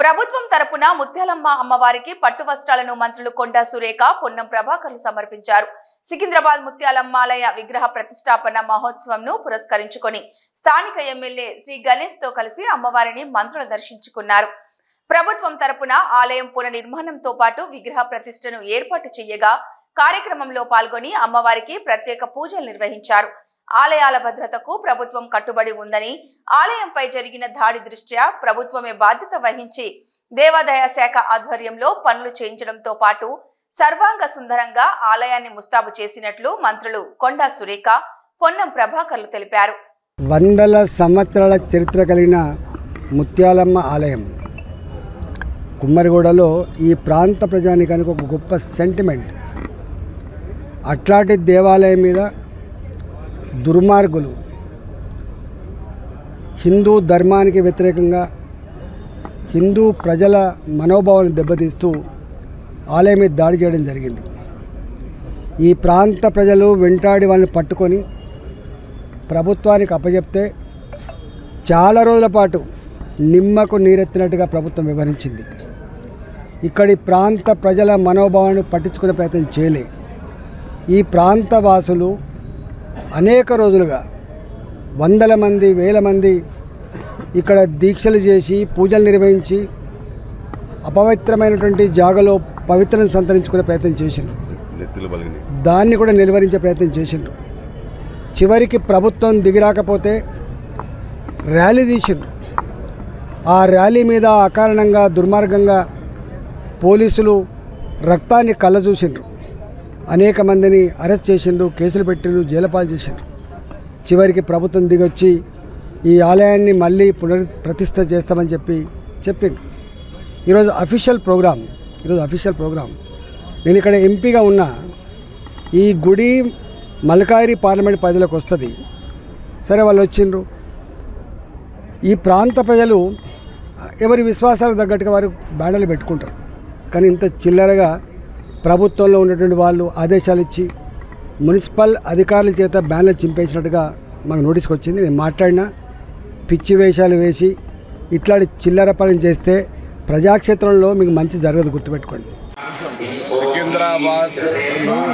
ప్రభుత్వం తరపున ముత్యాలమ్మ అమ్మవారికి పట్టు వస్త్రాలను మంత్రులు కొండా సురేఖ పొన్నం ప్రభాకర్లు సమర్పించారు. సికింద్రాబాద్ ముత్యాలమ్మాలయ విగ్రహ ప్రతిష్టాపన మహోత్సవంను పురస్కరించుకొని స్థానిక ఎమ్మెల్యే శ్రీ గణేష్తో కలిసి అమ్మవారిని మంత్రులు దర్శించుకున్నారు. ప్రభుత్వం తరపున ఆలయం పునర్నిర్మాణంతో పాటు విగ్రహ ప్రతిష్టను ఏర్పాటు చేయగా కార్యక్రమంలో పాల్గొని అమ్మవారికి ప్రత్యేక పూజలు నిర్వహించారు. ఆలయాల భద్రతకు ప్రభుత్వం కట్టుబడి ఉందని ఆలయంపై జరిగిన దాడి దృష్ట్యా ప్రభుత్వమే బాధ్యత వహించి దేవాదాయ శాఖ ఆధ్వర్యంలో పనులు చేయించడంతో పాటు సర్వాంగ సుందరంగా ఆలయాన్ని ముస్తాబు చేసినట్లు మంత్రులు కొండా సురేఖ పొన్నం ప్రభాకర్లు తెలిపారు. వందల సంవత్సరాల చరిత్ర కలిగిన ముత్యాలమ్మ ఆలయం. కుమ్మరిగూడలో ఈ ప్రాంత ప్రజానికానికి ఒక గొప్ప సెంటిమెంట్ అట్లాంటి దేవాలయం మీద దుర్మార్గులు హిందూ ధర్మానికి వ్యతిరేకంగా హిందూ ప్రజల మనోభావాలను దెబ్బతీస్తూ ఆలయం మీద దాడి చేయడం జరిగింది. ఈ ప్రాంత ప్రజలు వెంటాడి వాళ్ళని పట్టుకొని ప్రభుత్వానికి అప్పచెప్తే చాలా రోజుల పాటు నిమ్మకు నీరెత్తినట్టుగా ప్రభుత్వం వివరించింది ఇక్కడి ప్రాంత ప్రజల మనోభావాన్ని పట్టించుకునే ప్రయత్నం చేయలే. ఈ ప్రాంత వాసులు అనేక రోజులుగా వందల మంది వేల మంది ఇక్కడ దీక్షలు చేసి పూజలు నిర్వహించి అపవిత్రమైనటువంటి జాగలో పవిత్రను సంతరించుకునే ప్రయత్నం చేసిండ్రు. దాన్ని కూడా నిలువరించే ప్రయత్నం చేసిండ్రు. చివరికి ప్రభుత్వం దిగిరాకపోతే ర్యాలీ తీసిండ్రు. ఆ ర్యాలీ మీద అకారణంగా దుర్మార్గంగా పోలీసులు రక్తాన్ని కళ్ళ చూసిండ్రు అనేక మందిని అరెస్ట్ చేసిండ్రు కేసులు పెట్టిండ్రు జైలుపాలు చేసిండ్రు. చివరికి ప్రభుత్వం దిగొచ్చి ఈ ఆలయాన్ని మళ్ళీ పునర్ ప్రతిష్ట చేస్తామని చెప్పి చెప్పిండు ఈరోజు అఫీషియల్ ప్రోగ్రామ్ ఈరోజు అఫీషియల్ ప్రోగ్రామ్ నేను ఇక్కడ ఎంపీగా ఉన్న. ఈ గుడి మల్కాయిరి పార్లమెంట్ పరిధిలోకి వస్తుంది. సరే వాళ్ళు వచ్చిండ్రు. ఈ ప్రాంత ప్రజలు ఎవరి విశ్వాసాలకు తగ్గట్టుగా వారు బ్యానర్లు పెట్టుకుంటారు. కానీ ఇంత చిల్లరగా ప్రభుత్వంలో ఉన్నటువంటి వాళ్ళు ఆదేశాలు ఇచ్చి మున్సిపల్ అధికారుల చేత బ్యానర్ చింపేసినట్టుగా మనకు నోటీస్కి వచ్చింది. నేను మాట్లాడినా పిచ్చి వేషాలు వేసి ఇట్లాంటి చిల్లర పనులు చేస్తే ప్రజాక్షేత్రంలో మీకు మంచి జరగదు గుర్తుపెట్టుకోండి. సికింద్రాబాద్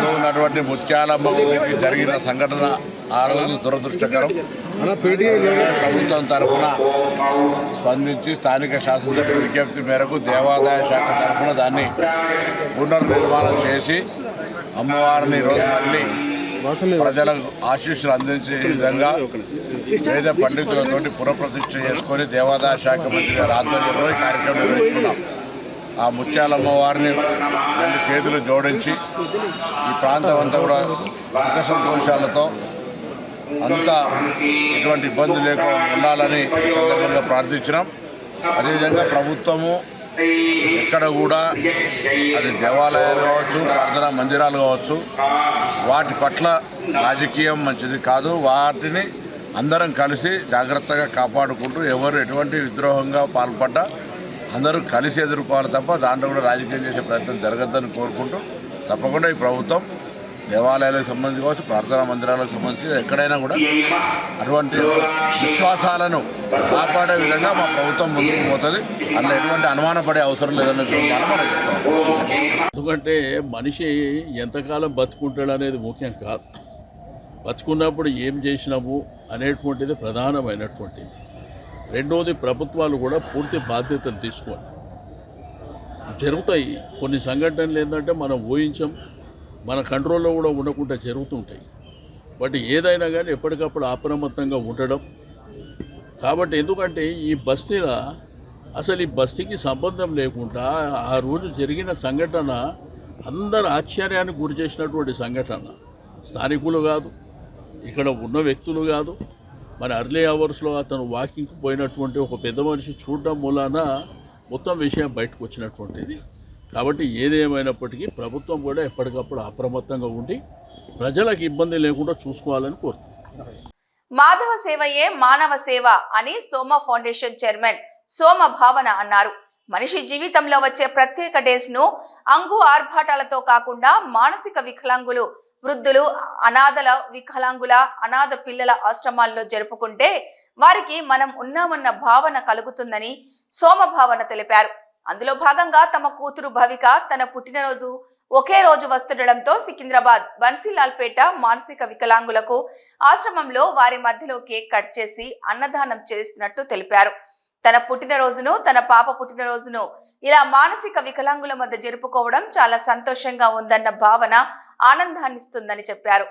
ఉన్నటువంటి ముత్యాలమ్మ జరిగిన సంఘటన ఆ రోజు దురదృష్టకరం. ప్రభుత్వం తరఫున స్పందించి స్థానిక శాసనసభ్యుల విజ్ఞప్తి మేరకు దేవాదాయ శాఖ తరఫున దాన్ని పునర్నిర్మాణం చేసి అమ్మవారిని రోజు మళ్ళీ ప్రజలకు ఆశీస్సులు అందించే విధంగా వేద పండితులతో పునఃప్రతిష్ఠ చేసుకొని దేవాదాయ శాఖ మంత్రి గారు ఆధ్వర్యంలో ఈ కార్యక్రమం నిర్వహించుకున్నాం ఆ ముత్యాలమ్మ వారిని రెండు చేతులు జోడించి ఈ ప్రాంతం అంతా కూడా సుఖ సంతోషాలతో అంతా ఎటువంటి ఇబ్బంది లేకుండా ఉండాలని సందర్భంగా ప్రార్థించినాం. అదేవిధంగా ప్రభుత్వము ఇక్కడ కూడా అది దేవాలయాలు కావచ్చు ప్రార్థనా మందిరాలు కావచ్చు వాటి పట్ల రాజకీయం మంచిది కాదు. వాటిని అందరం కలిసి జాగ్రత్తగా కాపాడుకుంటూ ఎవరు ఎటువంటి విద్రోహంగా పాల్పడ్డా అందరూ కలిసి ఎదుర్కోవాలి తప్ప దాంట్లో కూడా రాజకీయం చేసే ప్రయత్నం జరగద్దని కోరుకుంటూ తప్పకుండా ఈ ప్రభుత్వం దేవాలయాలకు సంబంధించి కావచ్చు ప్రార్థనా మందిరాలకు సంబంధించి ఎక్కడైనా కూడా అటువంటి విశ్వాసాలను కాపాడే విధంగా మా ప్రభుత్వం ముందుకు పోతుంది. అందులో ఎటువంటి అనుమానపడే అవసరం లేదన్న ఎందుకంటే మనిషి ఎంతకాలం బతుకుంటాడు అనేది ముఖ్యం కాదు. బతుకున్నప్పుడు ఏం చేసినాము అనేటువంటిది ప్రధానమైనటువంటిది. రెండవది ప్రభుత్వాలు కూడా పూర్తి బాధ్యతలు తీసుకోవాలి. జరుగుతాయి. కొన్ని సంఘటనలు ఏంటంటే మనం ఊహించం మన కంట్రోల్లో కూడా ఉండకుండా జరుగుతుంటాయి. బట్ ఏదైనా కానీ ఎప్పటికప్పుడు అప్రమత్తంగా ఉండడం. కాబట్టి ఎందుకంటే ఈ బస్తీల అసలు ఈ బస్తీకి సంబంధం లేకుండా ఆ రోజు జరిగిన సంఘటన అందరు ఆశ్చర్యానికి గురి చేసినటువంటి సంఘటన. స్థానికులు కాదు ఇక్కడ ఉన్న వ్యక్తులు కాదు మరి అర్లీ అవర్స్లో అతను వాకింగ్కి పోయినటువంటి ఒక పెద్ద మనిషి చూడడం మూలాన మొత్తం విషయం బయటకు వచ్చినటువంటిది. కాబట్టి ఏదేమైనప్పటికీ ప్రభుత్వం కూడా ఎప్పటికప్పుడు అప్రమత్తంగా ఉండి ప్రజలకు ఇబ్బంది లేకుండా చూసుకోవాలని కోరుతుంది. మాధవ సేవయే మానవ సేవ అని సోమ ఫౌండేషన్ చైర్మన్ సోమ భావన అన్నారు. మనిషి జీవితంలో వచ్చే ప్రత్యేక డేస్ను అంగు ఆర్భాటాలతో కాకుండా మానసిక వికలాంగులు వృద్ధులు అనాథల వికలాంగుల అనాథ పిల్లల ఆశ్రమాల్లో జరుపుకుంటే వారికి మనం ఉన్నామన్న భావన కలుగుతుందని సోమభావన తెలిపారు. అందులో భాగంగా తమ కూతురు భవిక తన పుట్టినరోజు ఒకే రోజు వస్తుండడంతో సికింద్రాబాద్ బన్సీలాల్పేట మానసిక వికలాంగులకు ఆశ్రమంలో వారి మధ్యలో కేక్ కట్ చేసి అన్నదానం చేసినట్టు తెలిపారు. తన పుట్టినరోజును తన పాప పుట్టినరోజును ఇలా మానసిక వికలాంగుల మధ్య జరుపుకోవడం చాలా సంతోషంగా ఉందన్న భావన ఆనందాన్నిస్తుందని చెప్పారు.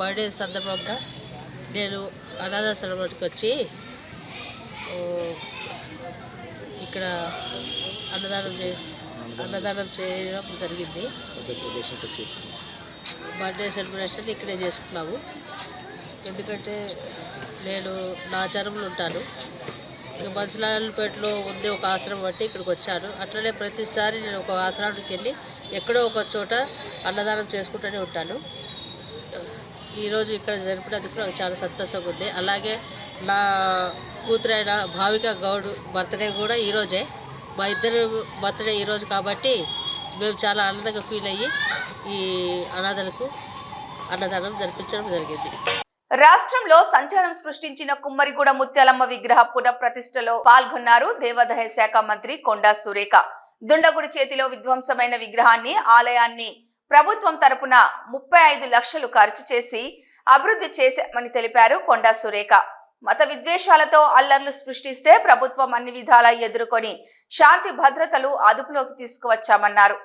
బర్త్డే సందర్భంగా నేను అనాథాశ్రమానికి వచ్చి ఇక్కడ అన్నదానం చే అన్నదానం చేయడం జరిగింది. బర్త్డే సెలబ్రేషన్ ఇక్కడే చేసుకున్నాము. ఎందుకంటే నేను నా ఆచారంలో ఉంటాను. ఇక బన్సిలాల్పేటలో ఉంది ఒక ఆశ్రమం బట్టి ఇక్కడికి వచ్చాను. అట్లనే ప్రతిసారి నేను ఒక ఆశ్రమానికి వెళ్ళి ఎక్కడో ఒక చోట అన్నదానం చేసుకుంటూనే ఉంటాను. ఈరోజు ఇక్కడ జరిపినందుకు నాకు చాలా సంతోషంగా ఉంది. అలాగే నా కూతురైన భావిక గౌడ్ బర్త్డే కూడా ఈరోజే మా ఇద్దరు బర్త్డే ఈరోజు కాబట్టి మేము చాలా ఆనందంగా ఫీల్ అయ్యి ఈ అనాథలకు అన్నదానం జరిపించడం జరిగింది. రాష్ట్రంలో సంచలనం సృష్టించిన కుమ్మరిగూడ ముత్యాలమ్మ విగ్రహ పునఃప్రతిష్టలో పాల్గొన్నారు దేవాదాయ శాఖ మంత్రి కొండా సురేఖ. దుండగుడి చేతిలో విధ్వంసమైన విగ్రహాన్ని ఆలయాన్ని ప్రభుత్వం తరపున ముప్పై ఐదు లక్షలు ఖర్చు చేసి అభివృద్ధి చేశామని తెలిపారు కొండా సురేఖ. మత విద్వేషాలతో అల్లర్లు సృష్టిస్తే ప్రభుత్వం అన్ని విధాలా ఎదుర్కొని శాంతి భద్రతలు అదుపులోకి తీసుకువచ్చామన్నారు.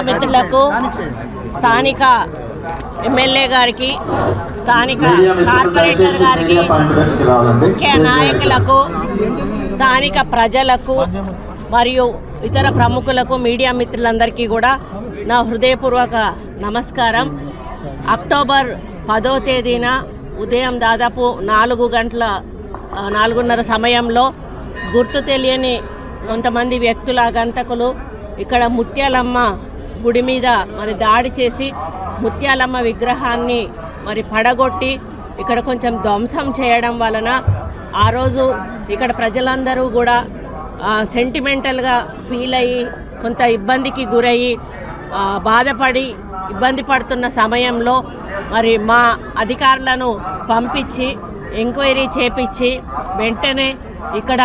మిత్రులకు స్థానిక ఎమ్మెల్యే గారికి స్థానిక కార్పొరేటర్ గారికి ముఖ్య నాయకులకు స్థానిక ప్రజలకు మరియు ఇతర ప్రముఖులకు మీడియా మిత్రులందరికీ కూడా నా హృదయపూర్వక నమస్కారం. అక్టోబర్ పదో తేదీన ఉదయం దాదాపు నాలుగు గంటల నాలుగున్నర సమయంలో గుర్తు తెలియని కొంతమంది వ్యక్తుల గంతకులు ఇక్కడ ముత్యాలమ్మ గుడి మీద మరి దాడి చేసి ముత్యాలమ్మ విగ్రహాన్ని మరి పడగొట్టి ఇక్కడ కొంచెం ధ్వంసం చేయడం వలన ఆ రోజు ఇక్కడ ప్రజలందరూ కూడా సెంటిమెంటల్గా ఫీల్ అయ్యి కొంత ఇబ్బందికి గురయ్యి బాధపడి ఇబ్బంది పడుతున్న సమయంలో మరి మా అధికారులను పంపించి ఎంక్వైరీ చేపించి వెంటనే ఇక్కడ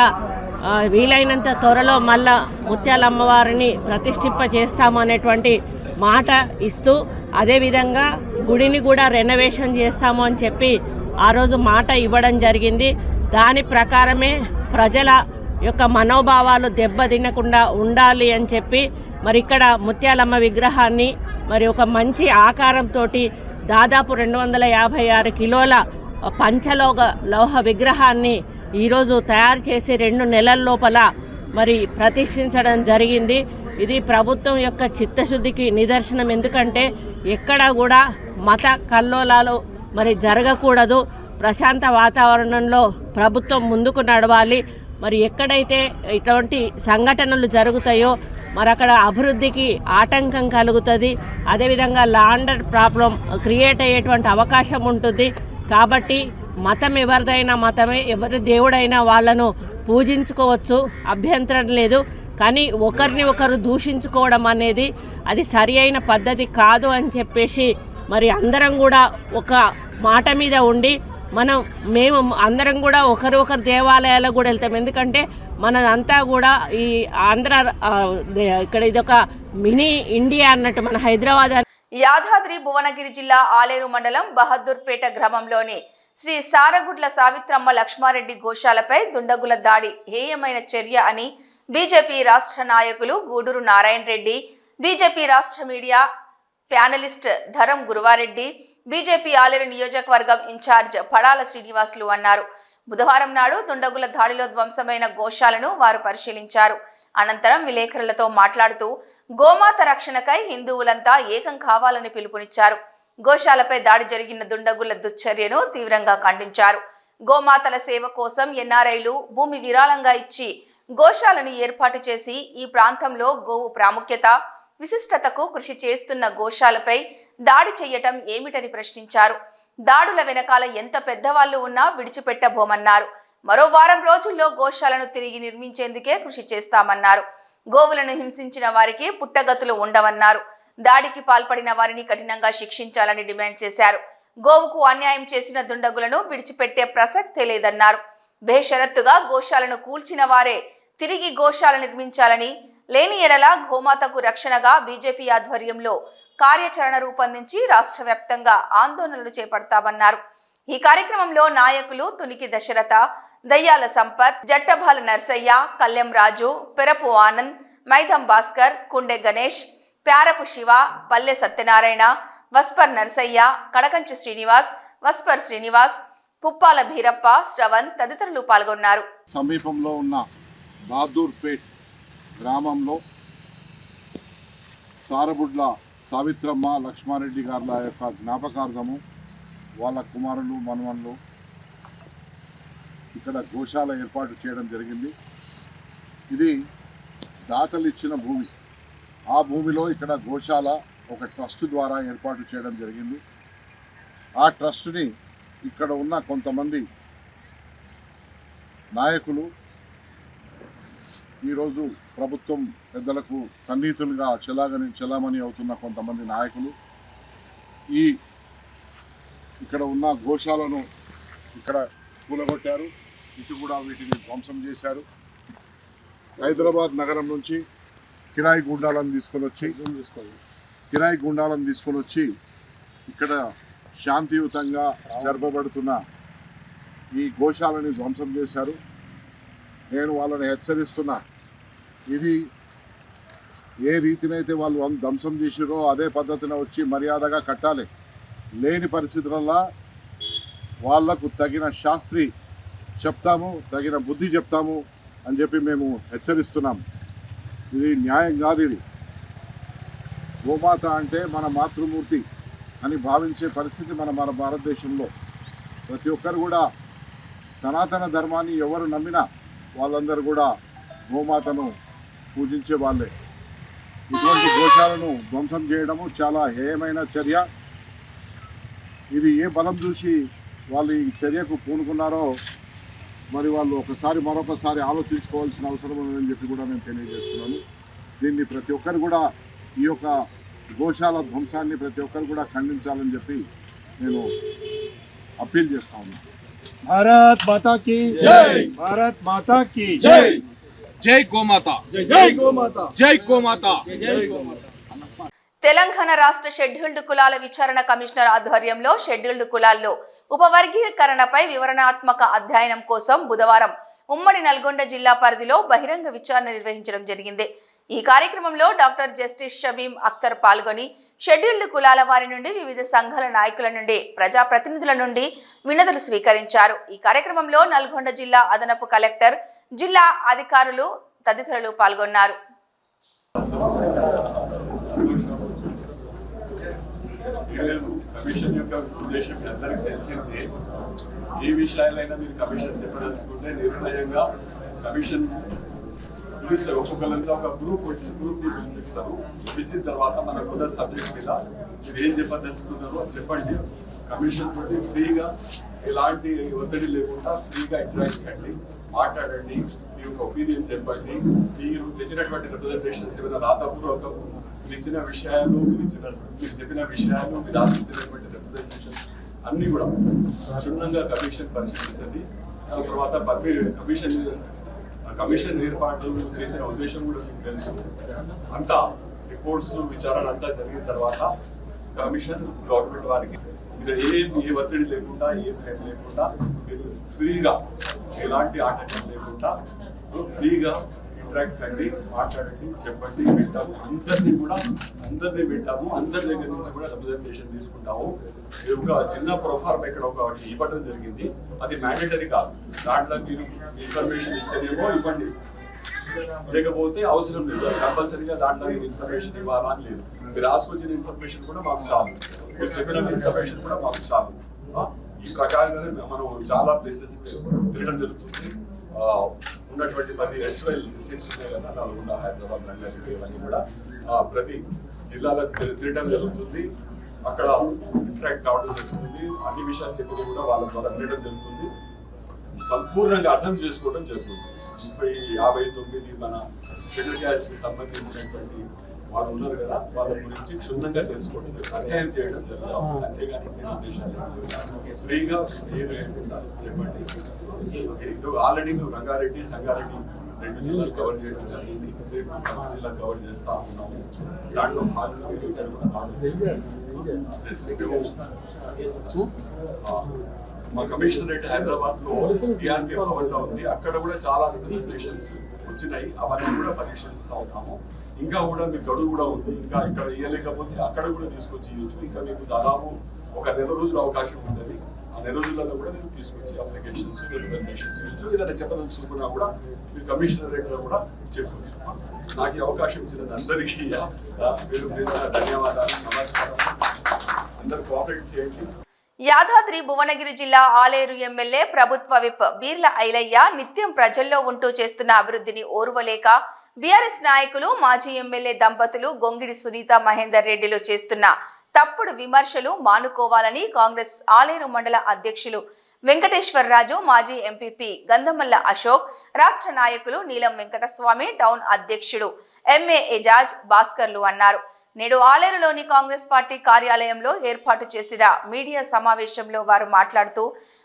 వీలైనంత త్వరలో మళ్ళా ముత్యాల అమ్మవారిని ప్రతిష్ఠింప చేస్తామనేటువంటి మాట ఇస్తూ అదేవిధంగా గుడిని కూడా రెనోవేషన్ చేస్తాము అని చెప్పి ఆ రోజు మాట ఇవ్వడం జరిగింది. దాని ప్రకారమే ప్రజల యొక్క మనోభావాలు దెబ్బతినకుండా ఉండాలి అని చెప్పి మరి ఇక్కడ ముత్యాలమ్మ విగ్రహాన్ని మరి ఒక మంచి ఆకారంతో దాదాపు రెండు వందల యాభై ఆరు కిలోల పంచలోహ లోహ విగ్రహాన్ని ఈరోజు తయారు చేసి రెండు నెలల లోపల మరి ప్రతిష్ఠించడం జరిగింది. ఇది ప్రభుత్వం యొక్క చిత్తశుద్ధికి నిదర్శనం. ఎందుకంటే ఎక్కడ కూడా మత కల్లోలాలు మరి జరగకూడదు. ప్రశాంత వాతావరణంలో ప్రభుత్వం ముందుకు నడవాలి. మరి ఎక్కడైతే ఇటువంటి సంఘటనలు జరుగుతాయో మరి అక్కడ అభివృద్ధికి ఆటంకం కలుగుతుంది. అదేవిధంగా లాండర్ ప్రాబ్లం క్రియేట్ అయ్యేటువంటి అవకాశం ఉంటుంది. కాబట్టి మతం ఎవరిదైనా మతమే ఎవరి దేవుడైనా వాళ్ళను పూజించుకోవచ్చు అభ్యంతరం లేదు. కానీ ఒకరిని ఒకరు దూషించుకోవడం అనేది అది సరి అయిన పద్ధతి కాదు అని చెప్పేసి మరి అందరం కూడా ఒక మాట మీద ఉండి మనం మేము అందరం కూడా ఒకరు ఒకరు దేవాలయాలకు కూడా వెళ్తాం. ఎందుకంటే మనదంతా కూడా ఈ ఆంధ్ర ఇక్కడ ఇదొక మినీ ఇండియా అన్నట్టు మన హైదరాబాద్ యాదాద్రి భువనగిరి జిల్లా ఆలేరు మండలం బహదూర్పేట గ్రామంలోని శ్రీ సారగుడ్ల సావిత్రమ్మ లక్ష్మారెడ్డి గోశాలపై దుండగుల దాడి హేయమైన చర్య అని బీజేపీ రాష్ట్ర నాయకులు గూడూరు నారాయణ రెడ్డి బీజేపీ రాష్ట్ర media panelist Dharam Guruvareddy BJP Aleru నియోజకవర్గం ఇన్ఛార్జ్ పడాల శ్రీనివాసులు అన్నారు. బుధవారం నాడు దుండగుల దాడిలో ధ్వంసమైన గోశాలను వారు పరిశీలించారు. అనంతరం విలేకరులతో మాట్లాడుతూ గోమాత రక్షణకై హిందువులంతా ఏకం కావాలని పిలుపునిచ్చారు. గోశాలపై దాడి జరిగిన దుండగుల దుశ్చర్యను తీవ్రంగా ఖండించారు. గోమాతల సేవ కోసం ఎన్ఆర్ఐలు భూమి విరాళంగా ఇచ్చి గోశాలను ఏర్పాటు చేసి ఈ ప్రాంతంలో గోవు ప్రాముఖ్యత విశిష్టతకు కృషి చేస్తున్న గోశాలపై దాడి చేయటం ఏమిటని ప్రశ్నించారు. దాడుల వెనకాల ఎంత పెద్దవాళ్ళు ఉన్నా విడిచిపెట్టబోమన్నారు. మరో వారం రోజుల్లో గోశాలను తిరిగి నిర్మించేందుకే కృషి చేస్తామన్నారు. గోవులను హింసించిన వారికి పుట్టగతులు ఉండవన్నారు. దాడికి పాల్పడిన వారిని కఠినంగా శిక్షించాలని డిమాండ్ చేశారు. గోవుకు అన్యాయం చేసిన దుండగులను విడిచిపెట్టే ప్రసక్తే లేదన్నారు. బేషరత్తుగా గోశాలను కూల్చిన వారే తిరిగి గోశాల నిర్మించాలని లేని ఎడల గోమాతకు రక్షణగా బీజేపీ ఆధ్వర్యంలో కార్యాచరణ రూపొందించి రాష్ట్ర వ్యాప్తంగా ఆందోళనలు చేపడతామన్నారు. ఈ కార్యక్రమంలో నాయకులు తునికి దశరథ దయ్యాల సంపత్ జట్టభాల నర్సయ్య కళ్యం రాజు పెరపు ఆనంద్ మైదం భాస్కర్ కుండె గణేష్ ప్యారపు శివ పల్లె సత్యనారాయణ వస్పర్ నర్సయ్య కడకంచి శ్రీనివాస్ వస్పర్ శ్రీనివాస్ పుప్పాల భీరప్ప శ్రవణ్ తదితరులు పాల్గొన్నారు. సమీపంలో ఉన్న బహదూర్పేట్ గ్రామంలో సారబుడ్ల సావిత్రమ్మ లక్ష్మారెడ్డి గారుల యొక్క జ్ఞాపకార్థము వాళ్ళ కుమారులు మనవన్లు ఇక్కడ గోశాల ఏర్పాటు చేయడం జరిగింది. ఇది దాతలిచ్చిన భూమి. ఆ భూమిలో ఇక్కడ గోశాల ఒక ట్రస్ట్ ద్వారా ఏర్పాటు చేయడం జరిగింది. ఆ ట్రస్ట్ని ఇక్కడ ఉన్న కొంతమంది నాయకులు ఈరోజు ప్రభుత్వం పెద్దలకు సన్నిహితులుగా చెలాగని చెలామణి అవుతున్న కొంతమంది నాయకులు ఈ ఇక్కడ ఉన్న గోశాలను ఇక్కడ కూలగొట్టారు. ఇటు కూడా వీటిని ధ్వంసం చేశారు. హైదరాబాద్ నగరం నుంచి కిరాయి గుండాలను తీసుకొని వచ్చి కిరాయి గుండాలను తీసుకొని వచ్చి ఇక్కడ శాంతియుతంగా జరపబడుతున్న ఈ గోశాలని ధ్వంసం చేశారు. నేను వాళ్ళని హెచ్చరిస్తున్నా. ఇది ఏ రీతినైతే వాళ్ళు ధ్వంసం చేసిరో అదే పద్ధతిన వచ్చి మర్యాదగా కట్టాలి. లేని పరిస్థితులల్లో వాళ్ళకు తగిన శాస్త్రి చెప్తాము తగిన బుద్ధి చెప్తాము అని చెప్పి మేము హెచ్చరిస్తున్నాం. ఇది న్యాయం కాదు ఇది. గోమాత అంటే మన మాతృమూర్తి అని భావించే పరిస్థితి మన మన భారతదేశంలో. ప్రతి ఒక్కరు కూడా సనాతన ధర్మాన్ని ఎవరు నమ్మినా వాళ్ళందరూ కూడా గోమాతను పూజించే వాళ్ళే. ఇటువంటి దోషాలను ధ్వంసం చేయడము చాలా హేయమైన చర్య. ఇది ఏ బలం చూసి వాళ్ళు ఈ చర్యకు పూనుకున్నారో మరి వాళ్ళు ఒకసారి మరొకసారి ఆలోచించుకోవాల్సిన అవసరం ఉందని చెప్పి కూడా నేను తెలియజేస్తున్నాను. దీన్ని ప్రతి ఒక్కరు కూడా ఈ యొక్క గోశాల ధ్వంసాన్ని ప్రతి ఒక్కరు కూడా ఖండించాలని చెప్పి నేను అప్పీల్ చేస్తా ఉన్నాను భారత్ మాతాకి భారత్ మాతాకి జై గోమాత. జై గోమాత. జై గోమాత. జై గోమాత. తెలంగాణ రాష్ట్ర షెడ్యూల్డ్ కులాల విచారణ కమిషనర్ ఆధ్వర్యంలో షెడ్యూల్డ్ కులాల్లో ఉపవర్గీకరణపై వివరణాత్మక అధ్యయనం కోసం బుధవారం ఉమ్మడి నల్గొండ జిల్లా పరిధిలో బహిరంగ విచారణ నిర్వహించడం జరిగింది. ఈ కార్యక్రమంలో డాక్టర్ జస్టిస్ షబీం అఖ్తర్ పాల్గొని షెడ్యూల్డ్ కులాల వారి నుండి వివిధ సంఘాల నాయకుల నుండి ప్రజాప్రతినిధుల నుండి వినతులు స్వీకరించారు. ఈ కార్యక్రమంలో నల్గొండ జిల్లా అదనపు కలెక్టర్ జిల్లా అధికారులు తదితరులు పాల్గొన్నారు. లేదు కమిషన్ యొక్క ఉద్దేశం మీ అందరికి తెలిసింది. ఏ విషయాలైనా మీరు కమిషన్ చెప్పదలుచుకుంటే నిర్ణయంగా కమిషన్ పిలుస్తారు. ఒక్కొక్కరంతా ఒక గ్రూప్ వచ్చి గ్రూప్ని పిలిపిస్తారు పిలిచిన తర్వాత మనకున్న సబ్జెక్ట్ మీద మీరు ఏం చెప్పదలుచుకున్నారో అది చెప్పండి. కమిషన్ తోటి ఫ్రీగా ఎలాంటి ఒత్తిడి లేకుండా ఫ్రీగా ఇంటరాక్ట్ కండి మాట్లాడండి మీ యొక్క ఒపీనియన్ చెప్పండి. మీరు తెచ్చినటువంటి రిప్రజెంటేషన్స్ ఏమైనా రాతపూర్వక మీరు ఇచ్చిన విషయాలు మీరు ఇచ్చిన మీరు చెప్పిన విషయాలు మీరు ఆశించినటువంటి రిప్రజెంటేషన్స్ అన్ని కూడా క్షుణ్ణంగా కమిషన్ పరిశీలిస్తుంది. ఆ తర్వాత కమిషన్ కమిషన్ ఏర్పాటు చేసిన ఉద్దేశం కూడా మీకు తెలుసు. అంతా రిపోర్ట్స్ విచారణ అంతా జరిగిన తర్వాత కమిషన్ గవర్నమెంట్ వారికి మీరు ఏ ఏ ఒత్తిడి లేకుండా ఏ భయం లేకుండా మీరు ఫ్రీగా ఎలాంటి ఆటంకం లేకుండా ఫ్రీగా ఇంటరాక్ట్ అండి మాట్లాడండి చెప్పండి పెట్టాము అందరినీ కూడా అందరినీ పెట్టాము అందరి దగ్గర నుంచి కూడా రిప్రజెంటేషన్ తీసుకుంటాము. ఒక చిన్న ప్రొఫార్మ్ ఇక్కడ ఒకటి ఇవ్వడం జరిగింది. అది మ్యాండేటరీ కాదు. దాంట్లో మీరు ఇన్ఫర్మేషన్ ఇస్తేనేమో ఇవ్వండి. లేకపోతే అవసరం లేదు. కంపల్సరీగా దాంట్లో మీరు ఇన్ఫర్మేషన్ ఇవ్వాలా అని లేదు. మీరు రాసుకొచ్చిన ఇన్ఫర్మేషన్ కూడా మాకు చాలు. మీరు చెప్పిన ఇన్ఫర్మేషన్ కూడా మాకు చాలు. ఈ ప్రకారంగానే మనం చాలా ప్లేసెస్ తిరగడం జరుగుతుంది. ఉన్నటువంటి పది ఎస్వైల్ డిస్ట్రిక్ట్స్ ఉన్నాయి కదా నల్గొండ హైదరాబాద్ రంగారెడ్డి ఇవన్నీ కూడా ప్రతి జిల్లాలో తిరగడం జరుగుతుంది. అక్కడ ఇంట్రాక్ట్ కావడం జరుగుతుంది. అన్ని విషయాలు చెప్పడం కూడా వాళ్ళ ద్వారా వినడం జరుగుతుంది. సంపూర్ణంగా అర్థం చేసుకోవడం జరుగుతుంది. ముప్పై యాభై తొమ్మిది మన షెడ్యూల్ క్యాస్ట్కి సంబంధించినటువంటి వాళ్ళు ఉన్నారు కదా వాళ్ళ గురించి క్షుణ్ణంగా తెలుసుకోవడం అధ్యయనం చేయడం జరుగుతుంది. అంతేగాని నేను ఉద్దేశాలు ఫ్రీగా ఏది లేకుండా చెప్పండి. ఆల్రెడీ మేము రంగారెడ్డి సంగారెడ్డి రెండు జిల్లాలు కవర్ చేయడం జరిగింది. రేపు ఖమ్మం జిల్లా కవర్ చేస్తా ఉన్నాము. దాంట్లో భాగంగా ఇక్కడ జస్ట్ మేము మా కమిషనరేట్ హైదరాబాద్లో డిఆర్కే భవన్లో ఉంది. అక్కడ కూడా చాలా రికమెండేషన్స్ వచ్చినాయి. అవన్నీ కూడా పరిశీలిస్తా ఉన్నాము. ఇంకా కూడా మీకు గడువు కూడా ఉంది. ఇంకా ఇక్కడ ఇవ్వలేకపోతే అక్కడ కూడా తీసుకొచ్చి ఇవ్వచ్చు ఇంకా మీకు దాదాపు ఒక నెల రోజుల అవకాశం ఉంటుంది. నెల రోజులలో కూడా మీరు తీసుకొచ్చి అప్లికేషన్స్ రిజర్వేషన్స్ ఇవ్వచ్చు. ఏదైనా చెప్పదలుచుకున్నా కూడా మీరు కమిషనరేట్ కూడా చెప్పవచ్చు. నాకు ఈ అవకాశం ఇచ్చిన అందరికీ ఆ, పేరు ధన్యవాదాలు నమస్కారం. అందరు కోఆపరేట్ చేయండి. యాదాద్రి భువనగిరి జిల్లా ఆలేరు ఎమ్మెల్యే ప్రభుత్వ విప్ బీర్ల ఐలయ్య నిత్యం ప్రజల్లో ఉంటూ చేస్తున్న అభివృద్ధిని ఓర్వలేక బీఆర్ఎస్ నాయకులు మాజీ ఎమ్మెల్యే దంపతులు గొంగిడి సునీత మహేందర్ రెడ్డిలు చేస్తున్న తప్పుడు విమర్శలు మానుకోవాలని కాంగ్రెస్ ఆలేరు మండల అధ్యక్షులు వెంకటేశ్వరరాజు మాజీ ఎంపీపీ గంధమల్ల అశోక్ రాష్ట్ర నాయకులు నీలం వెంకటస్వామి టౌన్ అధ్యక్షుడు ఎంఏ ఎజాజ్ భాస్కర్లు అన్నారు. నేడు ఆలేరులోని కాంగ్రెస్ పార్టీ కార్యాలయంలో ఏర్పాటు చేసిన మీడియా సమావేశంలో వారు మాట్లాడుతూ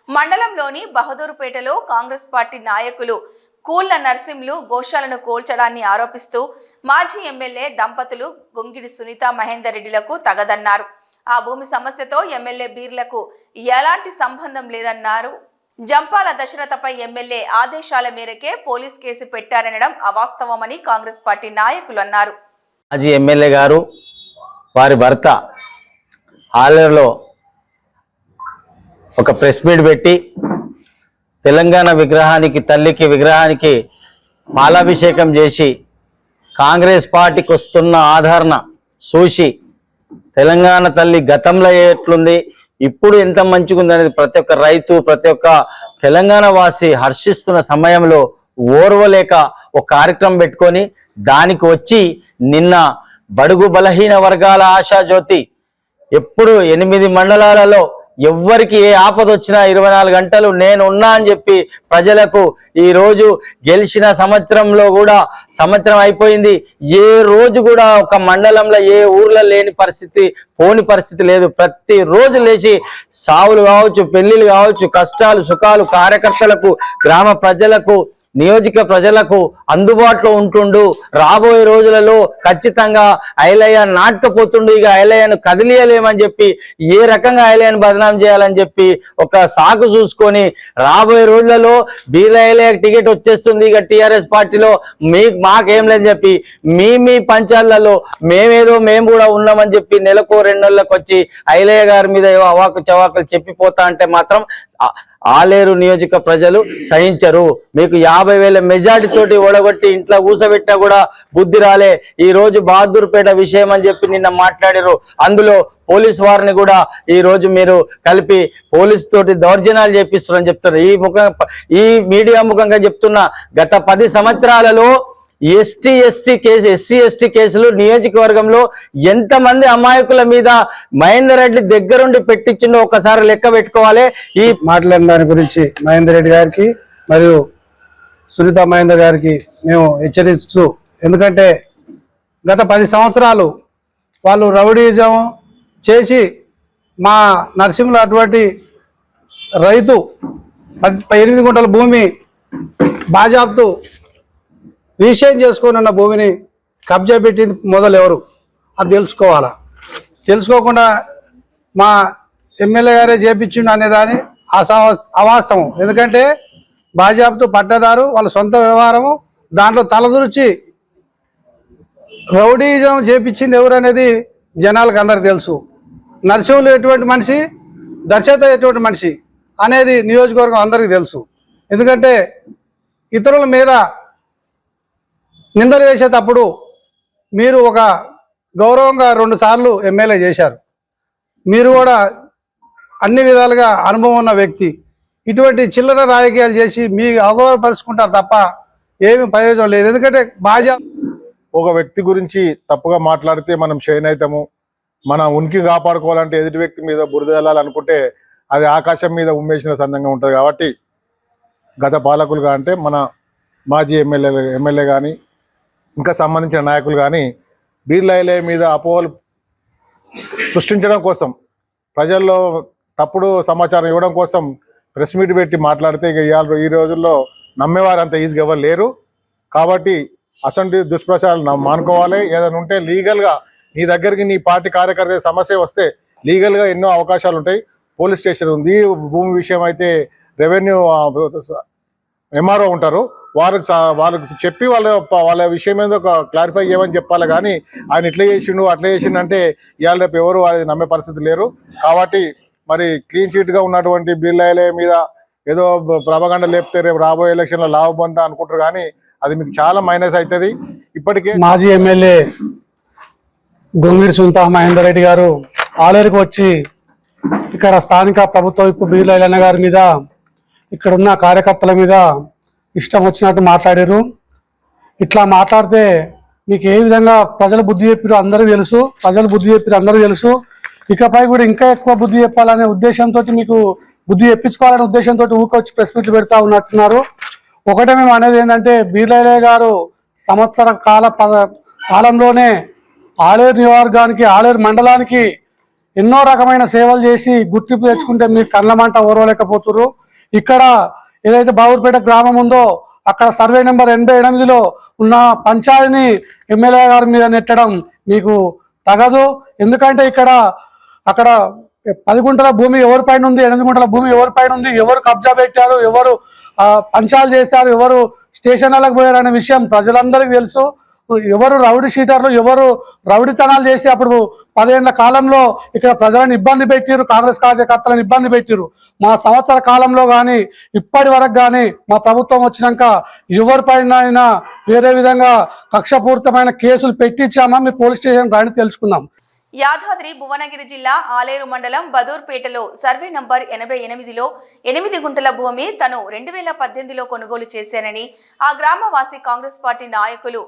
మండలంలోని బహదూర్పేటలో కాంగ్రెస్ పార్టీ నాయకులు కూళ్ళ నర్సింలు గోశాలను కోల్చడాన్ని ఆరోపిస్తూ మాజీ ఎమ్మెల్యే దంపతులు గొంగిడి సునీత మహేందర్ రెడ్డిలకు తగదన్నారు. ఆ భూమి సమస్యతో ఎమ్మెల్యే బీర్లకు ఎలాంటి సంబంధం లేదన్నారు. జంపాల దశరథపై ఎమ్మెల్యే ఆదేశాల మేరకే పోలీస్ కేసు పెట్టారనడం అవాస్తవమని కాంగ్రెస్ పార్టీ నాయకులు అన్నారు. మాజీ ఎమ్మెల్యే గారు వారి భర్త ఆలర్లో ఒక ప్రెస్ మీట్ పెట్టి తెలంగాణ విగ్రహానికి తల్లికి విగ్రహానికి మాలాభిషేకం చేసి కాంగ్రెస్ పార్టీకి వస్తున్న ఆదరణ చూసి తెలంగాణ తల్లి గతంలో ఎట్లుంది ఇప్పుడు ఎంత మంచిగా ఉంది అనేది ప్రతి ఒక్క రైతు ప్రతి ఒక్క తెలంగాణ వాసి హర్షిస్తున్న సమయంలో ఓర్వలేక ఒక కార్యక్రమం పెట్టుకొని దానికి వచ్చి నిన్న బడుగు బలహీన వర్గాల ఆశాజ్యోతి ఎప్పుడు ఎనిమిది మండలాలలో ఎవ్వరికి ఏ ఆపద వచ్చినా ఇరవై నాలుగు గంటలు నేను ఉన్నా అని చెప్పి ప్రజలకు ఈరోజు గెలిచిన సంవత్సరంలో కూడా సంవత్సరం అయిపోయింది. ఏ రోజు కూడా ఒక మండలంలో ఏ ఊర్లో లేని పరిస్థితి పోని పరిస్థితి లేదు. ప్రతి రోజు లేచి సావులు కావచ్చు పెళ్ళిళ్ళు కావచ్చు కష్టాలు సుఖాలు కార్యకర్తలకు గ్రామ ప్రజలకు నియోజక ప్రజలకు అందుబాటులో ఉంటుండు. రాబోయే రోజులలో ఖచ్చితంగా ఐలయ్య నాటకపోతుండు. ఇక ఐలయ్యను కదిలియలేమని చెప్పి ఏ రకంగా ఐలయ్యను బదనాం చేయాలని చెప్పి ఒక సాకు చూసుకొని రాబోయే రోజులలో బీర్ల ఐలయ్య టికెట్ వచ్చేస్తుంది. ఇక టిఆర్ఎస్ పార్టీలో మీకు మాకేం లేదని చెప్పి మీ మీ పంచాలలో మేమేదో మేము కూడా ఉన్నామని చెప్పి నెలకు రెండు నెలలకు వచ్చి ఐలయ్య గారి మీద ఏవో అవాకు చవాకులు చెప్పిపోతా అంటే మాత్రం ఆలేరు నియోజక ప్రజలు సహించరు. మీకు యాభై వేల మెజార్టీ తోటి ఓడగొట్టి ఇంట్లో కూసబెట్టినా కూడా బుద్ధి రాలే. ఈ రోజు బహదూర్పేట విషయం అని చెప్పి నిన్న మాట్లాడారు అందులో పోలీస్ వారిని కూడా ఈ రోజు మీరు కలిపి పోలీస్ తోటి దౌర్జన్యాలు చేపిస్తున్నారని చెప్తారు ఈ ముఖం ఈ మీడియా ముఖంగా చెప్తున్న గత పది సంవత్సరాలలో ST ST case SC ST కేసులు నియోజకవర్గంలో ఎంతమంది అమాయకుల మీద మహేందర్ రెడ్డి దగ్గరుండి పెట్టించిందో ఒకసారి లెక్క పెట్టుకోవాలి. ఈ మాట్లాడిన దాని గురించి మహేందర్ రెడ్డి గారికి మరియు సునీత మహేందర్ గారికి మేము హెచ్చరిస్తూ ఎందుకంటే గత పది సంవత్సరాలు వాళ్ళు రౌడీజం చేసి మా నరసింహులు అటువంటి రైతు పది ఎనిమిది గుంటల భూమి బాజాబ్తు రీషేన్ చేసుకొని ఉన్న భూమిని కబ్జా పెట్టింది మొదలు ఎవరు? అది తెలుసుకోవాలా? తెలుసుకోకుండా మా ఎమ్మెల్యే గారే చేపించిండు అనేదాని అవాస్తవం. ఎందుకంటే బాజాబ్తు పట్టదారు వాళ్ళ సొంత వ్యవహారము దాంట్లో తలదూర్చి రౌడీజం చేపించింది ఎవరు అనేది జనాలకు అందరికి తెలుసు. నరసింహులు ఎటువంటి మనిషి? దర్శత ఎటువంటి మనిషి? అనేది నియోజకవర్గం అందరికీ తెలుసు. ఎందుకంటే ఇతరుల మీద నిందలు వేసేటప్పుడు మీరు ఒక గౌరవంగా రెండు సార్లు ఎమ్మెల్యే చేశారు. మీరు కూడా అన్ని విధాలుగా అనుభవం ఉన్న వ్యక్తి. ఇటువంటి చిల్లర రాజకీయాలు చేసి మీ అవగౌరవపరుచుకుంటారు తప్ప ఏమి ప్రయోజనం లేదు. ఎందుకంటే బాజా ఒక వ్యక్తి గురించి తప్పుగా మాట్లాడితే మనం షైన్ అవుతాము. మన ఉనికి కాపాడుకోవాలంటే ఎదుటి వ్యక్తి మీద బురద వెళ్ళాలనుకుంటే అది ఆకాశం మీద ఉమ్మేసిన సందంగా ఉంటుంది కాబట్టి గత పాలకులుగా అంటే మన మాజీ ఎమ్మెల్యే ఎమ్మెల్యే కానీ ఇంకా సంబంధించిన నాయకులు కానీ బీర్లైలే మీద అపోహలు సృష్టించడం కోసం ప్రజల్లో తప్పుడు సమాచారం ఇవ్వడం కోసం ప్రెస్ మీట్ పెట్టి మాట్లాడితే ఇక ఇవాళ ఈ రోజుల్లో నమ్మేవారు అంత ఈజీగా ఎవరు లేరు. కాబట్టి అసంటి దుష్ప్రచారాలు మానుకోవాలి. ఏదైనా ఉంటే లీగల్గా నీ దగ్గరికి నీ పార్టీ కార్యకర్త సమస్య వస్తే లీగల్గా ఎన్నో అవకాశాలు ఉంటాయి. పోలీస్ స్టేషన్ ఉంది. భూమి విషయం అయితే రెవెన్యూ ఎంఆర్ఓ ఉంటారు. వారికి వాళ్ళకి చెప్పి వాళ్ళ వాళ్ళ విషయం మీద ఒక క్లారిఫై చేయమని చెప్పాలి కానీ ఆయన ఇట్లా చేసిండు అట్లా చేసిండు అంటే ఇవాళ రేపు ఎవరు వాళ్ళది నమ్మే పరిస్థితి లేరు. కాబట్టి మరి క్లీన్ చిట్గా ఉన్నటువంటి బిల్లాయలే మీద ఏదో ప్రభగండ లేపితే రేపు రాబోయే ఎలక్షన్లో లాభ పొందా అనుకుంటారు కానీ అది మీకు చాలా మైనస్ అవుతుంది ఇప్పటికే మాజీ ఎమ్మెల్యే గొంగిడి సుంత మహేందర్ రెడ్డి గారు ఆలేరుకు వచ్చి ఇక్కడ స్థానిక ప్రభుత్వ విప్పు బీర్లైలన్న గారి మీద ఇక్కడ ఉన్న కార్యకర్తల మీద ఇష్టం వచ్చినట్టు మాట్లాడారు. ఇట్లా మాట్లాడితే మీకు ఏ విధంగా ప్రజలు బుద్ధి చెప్పారు అందరూ తెలుసు ప్రజలు బుద్ధి చెప్పారు అందరూ తెలుసు. ఇకపై కూడా ఇంకా ఎక్కువ బుద్ధి చెప్పాలనే ఉద్దేశంతో మీకు బుద్ధి చెప్పించుకోవాలనే ఉద్దేశంతో ఊకొచ్చి ప్రెస్ మీట్లు పెడతా ఉన్నట్టున్నారు. ఒకటే మేము అనేది ఏంటంటే బీర్లయ్య గారు సంవత్సర కాల ప- కాలంలోనే ఆలేరు నియోజకవర్గానికి ఆలేరు మండలానికి ఎన్నో రకమైన సేవలు చేసి గుర్తింపు తెచ్చుకుంటే మీరు కళ్ళమంట ఓరవలేకపోతున్నారు ఇక్కడ ఏదైతే బాబుర్పేట గ్రామం ఉందో అక్కడ సర్వే నెంబర్ ఎనభై ఎనిమిదిలో ఉన్న పంచాయతీని ఎమ్మెల్యే గారి మీద నెట్టడం మీకు తగదు. ఎందుకంటే ఇక్కడ అక్కడ పది గుంటల భూమి ఎవరి పైన ఉంది ఎనిమిది గుంటల భూమి ఎవరి పైన ఉంది ఎవరు కబ్జా పెట్టారు ఎవరు పంచాలు చేశారు ఎవరు స్టేషన్లకు పోయారు అనే విషయం ప్రజలందరికీ తెలుసు. ఎవరు రౌడీ షీటర్లు ఎవరు రౌడీతనాలు చేసి అప్పుడు పదేళ్ళ కాలంలో ఇక్కడ ప్రజలను ఇబ్బంది పెట్టారు కాంగ్రెస్ కార్యకర్తలను ఇబ్బంది పెట్టారు మా సంవత్సర కాలంలో కానీ ఇప్పటి వరకు కానీ మా ప్రభుత్వం వచ్చినాక ఎవరిపైన అయినా వేరే విధంగా కక్షపూరితమైన కేసులు పెట్టించామా మీరు పోలీస్ స్టేషన్ రాని తెలుసుకుందాం. యాదాద్రి భువనగిరి జిల్లా ఆలేరు మండలం బదూర్పేటలో సర్వే నంబర్ ఎనభై ఎనిమిదిలో ఎనిమిది గుంటల భూమి తను రెండు వేల పద్దెనిమిదిలో కొనుగోలు చేశానని ఆ గ్రామవాసి కాంగ్రెస్ పార్టీ నాయకులు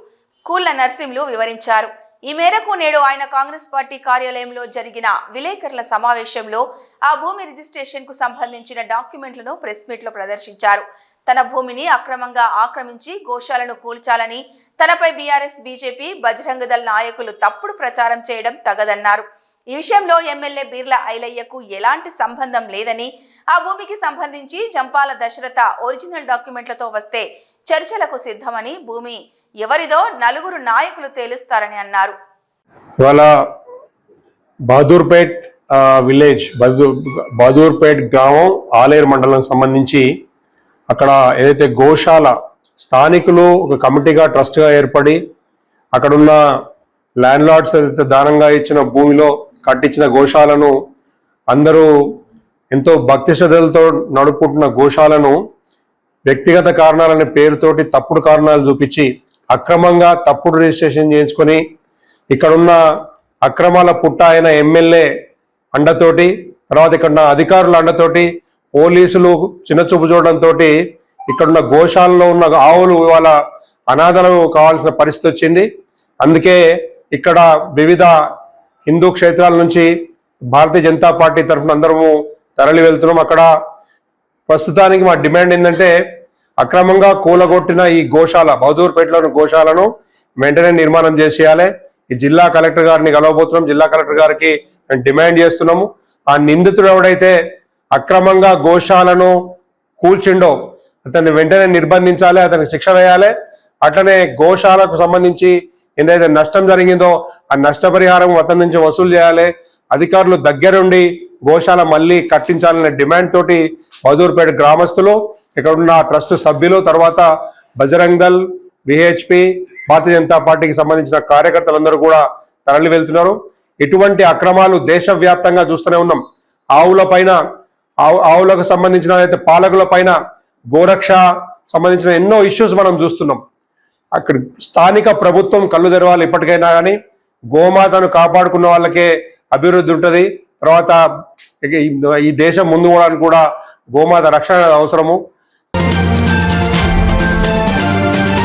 కూల్ల నర్సింలు వివరించారు. ఈ మేరకు నేడు ఆయన కాంగ్రెస్ పార్టీ కార్యాలయంలో జరిగిన విలేకరుల సమావేశంలో ఆ భూమి రిజిస్ట్రేషన్కు సంబంధించిన డాక్యుమెంట్లను ప్రెస్ మీట్లో ప్రదర్శించారు. తన భూమిని అక్రమంగా ఆక్రమించి గోశాలను కూల్చాలని తనపై బీఆర్ఎస్ బీజేపీ బజరంగ దళ్ నాయకులు తప్పుడు ప్రచారం చేయడం తగదన్నారు. ఈ విషయంలో ఎమ్మెల్యే బీర్ల ఐలయ్యకు ఎలాంటి సంబంధం లేదని ఆ భూమికి సంబంధించి జంపాల దశరథ ఒరిజినల్ డాక్యుమెంట్లతో వస్తే చర్చలకు సిద్ధమని భూమి ఎవరిదో నలుగురు నాయకులు తేలుస్తారని అన్నారు. ఇవాళ బహదూర్పేట్ విలేజ్ బహదూర్పేట్ గ్రామం ఆలేరు మండలం సంబంధించి అక్కడ ఏదైతే గోశాల స్థానికులు ఒక కమిటీగా ట్రస్ట్గా ఏర్పడి అక్కడున్న ల్యాండ్ లార్డ్స్ ఏదైతే దానంగా ఇచ్చిన భూమిలో కట్టించిన గోశాలను అందరూ ఎంతో భక్తి శ్రద్ధలతో నడుపుకుంటున్న గోశాలను వ్యక్తిగత కారణాలనే పేరుతోటి తప్పుడు కారణాలు చూపించి అక్రమంగా తప్పుడు రిజిస్ట్రేషన్ చేయించుకొని ఇక్కడున్న అక్రమాల పుట్ట అయిన ఎమ్మెల్యే అండతోటి తర్వాత ఇక్కడ అధికారుల అండతోటి పోలీసులు చిన్న చూపు చూడడంతో ఇక్కడున్న గోశాలలో ఉన్న ఆవులు ఇవాళ అనాథలు కావాల్సిన పరిస్థితి వచ్చింది. అందుకే ఇక్కడ వివిధ హిందూ క్షేత్రాల నుంచి భారతీయ జనతా పార్టీ తరఫున అందరము తరలి వెళ్తున్నాం. అక్కడ ప్రస్తుతానికి మా డిమాండ్ ఏంటంటే అక్రమంగా కూలగొట్టిన ఈ గోశాల బహదూర్పేటలోని గోశాలను వెంటనే నిర్మాణం చేసేయాలి. ఈ జిల్లా కలెక్టర్ గారిని కలవబోతున్నాం. జిల్లా కలెక్టర్ గారికి మేము డిమాండ్ చేస్తున్నాము. ఆ నిందితుడు ఎవడైతే అక్రమంగా గోశాలను కూల్చిండో అతన్ని వెంటనే నిర్బంధించాలి అతనికి శిక్ష వేయాలి. అట్లనే గోశాలకు సంబంధించి ఏదైతే నష్టం జరిగిందో ఆ నష్టపరిహారం అతని నుంచి వసూలు చేయాలి. అధికారులు దగ్గరుండి గోశాల మళ్ళీ కట్టించాలనే డిమాండ్ తోటి మధూర్పేట గ్రామస్తులు ఇక్కడ ఉన్న ట్రస్ట్ సభ్యులు తర్వాత బజరంగ్ దల్ విహెచ్పి భారతీయ జనతా పార్టీకి సంబంధించిన కార్యకర్తలందరూ కూడా తరలి వెళ్తున్నారు. ఇటువంటి అక్రమాలు దేశవ్యాప్తంగా చూస్తూనే ఉన్నాం. ఆవుల పైన ఆవు ఆవులకు సంబంధించిన అయితే పాలకుల పైన గోరక్ష సంబంధించిన ఎన్నో ఇష్యూస్ మనం చూస్తున్నాం. అక్కడ స్థానిక ప్రభుత్వం కళ్ళు తెరవాలి ఇప్పటికైనా కానీ గోమాతను కాపాడుకున్న వాళ్ళకే అభివృద్ధి ఉంటుంది. తర్వాత ఈ- ఈ దేశం ముందు పోవడానికి కూడా గోమాత రక్షణ అవసరము.